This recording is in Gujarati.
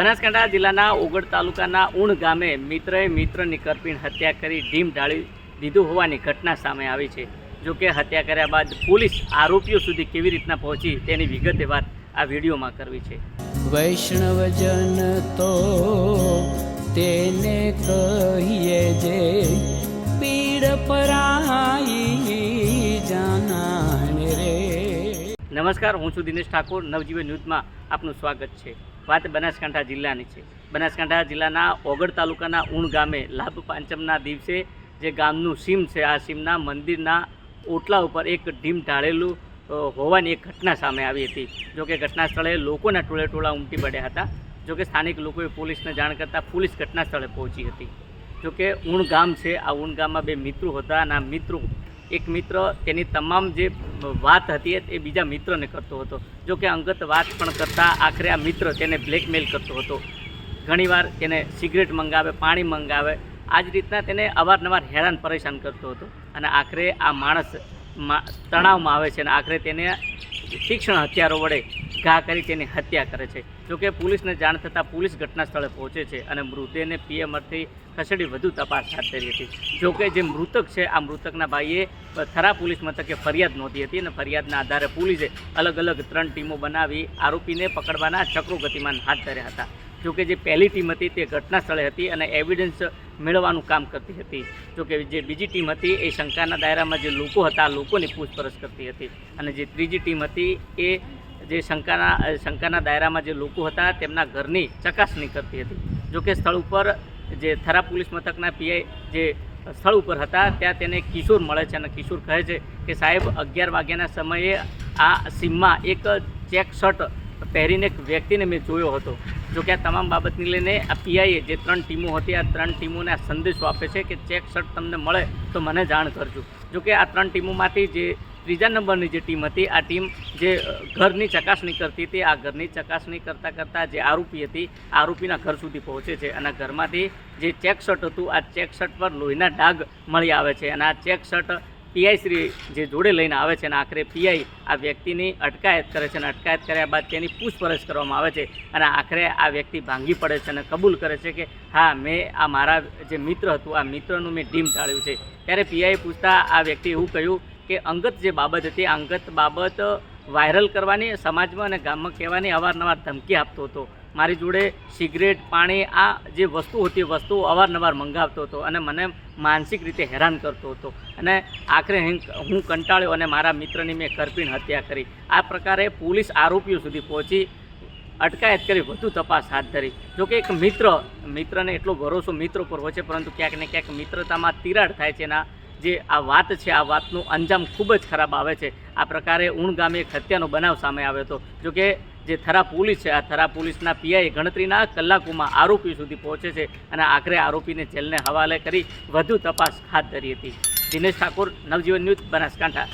બનાસકાંઠા જિલ્લાના ઓગડ તાલુકાના ઉણ ગામે મિત્રએ મિત્રની કરપીણ હત્યા કરી ઢીમ ઢાળી દીધું હોવાની ઘટના સામે આવી છે. જો કે હત્યા કર્યા બાદ પોલીસ આરોપીઓ સુધી કેવી રીતના પહોંચી તેની વિગતે વાત આ વિડીયોમાં કરવી છે. વૈષ્ણવજન તો તેને કહીએ જે પીડ પરાઈ જાનાને રે. નમસ્કાર હું છું દિનેશ ઠાકોર. નવજીવન ન્યૂઝમાં આપનું સ્વાગત છે. વાત બનાસકાંઠા જિલ્લાની છે. બનાસકાંઠા જિલ્લાના ઓગળ તાલુકાના ઉણ ગામે લાભ પાંચમના દિવસે જે ગામનું સીમ છે, આ સીમના મંદિરના ઓટલા ઉપર એક ઢીમ ઢાળેલું હોવાની એક ઘટના સામે આવી હતી. જો કે ઘટના સ્થળે લોકોના ટોળે ટોળા ઉમટી પડ્યા હતા. જો કે સ્થાનિક લોકોએ પોલીસને જાણ કરતાં પોલીસ ઘટના સ્થળે પહોંચી હતી. જોકે ઊણ ગામ છે, આ ઊણ ગામમાં બે મિત્રો હતા. અને આ મિત્રો એક મિત્ર તેની તમામ જે વાત હતી એ બીજા મિત્રને કરતો હતો. જો કે અંગત વાત પણ કરતાં આખરે આ મિત્ર તેને બ્લેકમેલ કરતો હતો. ઘણીવાર તેને સિગરેટ મંગાવે, પાણી મંગાવે આ જ રીતના તેને અવારનવાર હેરાન પરેશાન કરતો હતો. અને આખરે આ માણસ તણાવમાં આવે છે અને આખરે તેને તીક્ષ્ણ હથિયારો વડે ઘા કરી તેની હત્યા કરે છે. જોકે પોલીસને જાણ થતાં પોલીસ ઘટના સ્થળે પહોંચે છે અને મૃતદેહને પીએમઆરથી ખસેડી વધુ તપાસ હાથ ધરી હતી. જોકે જે મૃતક છે, આ મૃતકના ભાઈએ થરા પોલીસ મથકે ફરિયાદ નોંધી હતી અને ફરિયાદના આધારે પોલીસે અલગ અલગ ત્રણ ટીમો બનાવી આરોપીને પકડવાના ચક્રો ગતિમાન હાથ ધર્યા હતા. જોકે જે પહેલી ટીમ હતી તે ઘટના સ્થળે હતી અને એવિડન્સ મેળવવાનું કામ કરતી હતી. જોકે જે બીજી ટીમ હતી એ શંકાના દાયરામાં જે લોકો હતા લોકોની પૂછપરછ કરતી હતી. અને જે ત્રીજી ટીમ હતી એ જે શંકાના શંકાના દાયરામાં જે લોકો હતા, તેમના ઘરની ચકાસણી કરતી હતી. જોકે સ્થળ ઉપર જે થરા પોલીસ મથકના પીઆઈ જે સ્થળ ઉપર હતા, ત્યાં તેને કિશોર મળે છે અને કિશોર કહે છે કે, સાહેબ, અગિયાર વાગ્યાના સમયે આ સીમમાં એક ચેક શર્ટ પહેરીને એક વ્યક્તિને મેં જોયો હતો. જો કે આ તમામ બાબતને લઈને આ પીઆઈએ જે ત્રણ ટીમો હતી, આ ત્રણ ટીમોને આ સંદેશો આપે છે કે ચેક શર્ટ તમને મળે તો મને જાણ કરજો. જો કે આ ત્રણ ટીમોમાંથી જે ત્રીજા નંબરની જે ટીમ હતી, આ ટીમ જે ઘરની ચકાસણી કરતી હતી, આ ઘરની ચકાસણી કરતાં કરતાં જે આરોપી હતી આરોપીના ઘર સુધી પહોંચે છે અને ઘરમાંથી જે ચેક શર્ટ હતું, આ ચેક શર્ટ પર લોહીના ડાઘ મળી આવે છે અને આ ચેક શર્ટ પીઆઈ શ્રી જે જોડે લઈને આવે છે અને આખરે પીઆઈ આ વ્યક્તિની અટકાયત કરે છે અને અટકાયત કર્યા બાદ તેની પૂછપરછ કરવામાં આવે છે અને આખરે આ વ્યક્તિ ભાંગી પડે છે અને કબૂલ કરે છે કે, હા, મેં આ મારા જે મિત્ર હતું, આ મિત્રનું મેં ડીમ ટાળ્યું છે. ત્યારે પીઆઈ પૂછતા, આ વ્યક્તિ એવું કહ્યું કે અંગત જે બાબત હતી અંગત બાબત વાયરલ કરવાની સમાજમાં અને ગામમાં કહેવાની અવારનવાર ધમકી આપતો હતો. મારી જોડે સિગરેટ, પાણી, આ જે વસ્તુ હતી વસ્તુ અવારનવાર મંગાવતો હતો અને મને માનસિક રીતે હેરાન કરતો હતો. અને આખરે હું કંટાળ્યો અને મારા મિત્રની મેં કરપીણ હત્યા કરી. આ પ્રકારે પોલીસ આરોપીઓ સુધી પહોંચી, અટકાયત કરી, વધુ તપાસ હાથ ધરી. જોકે એક મિત્ર, મિત્રને એટલો ભરોસો મિત્ર પર હોય છે, પરંતુ ક્યાંક ને ક્યાંક મિત્રતામાં તિરાડ થાય છે એના જે આ વાત છે, આ વાતનું અંજામ ખૂબ જ ખરાબ આવે છે. આ પ્રકારે ઉણ ગામે એક હત્યાનો બનાવ સામે આવ્યો હતો. જોકે જે થરા પોલીસ છે, આ થરા પોલીસના પીઆઈ ગણતરીના કલાકોમાં આરોપી સુધી પહોંચે છે અને આખરે આરોપીને જેલને હવાલે કરી વધુ તપાસ હાથ ધરી હતી. દિનેશ ઠાકોર, નવજીવન ન્યૂઝ બનાસકાંઠા.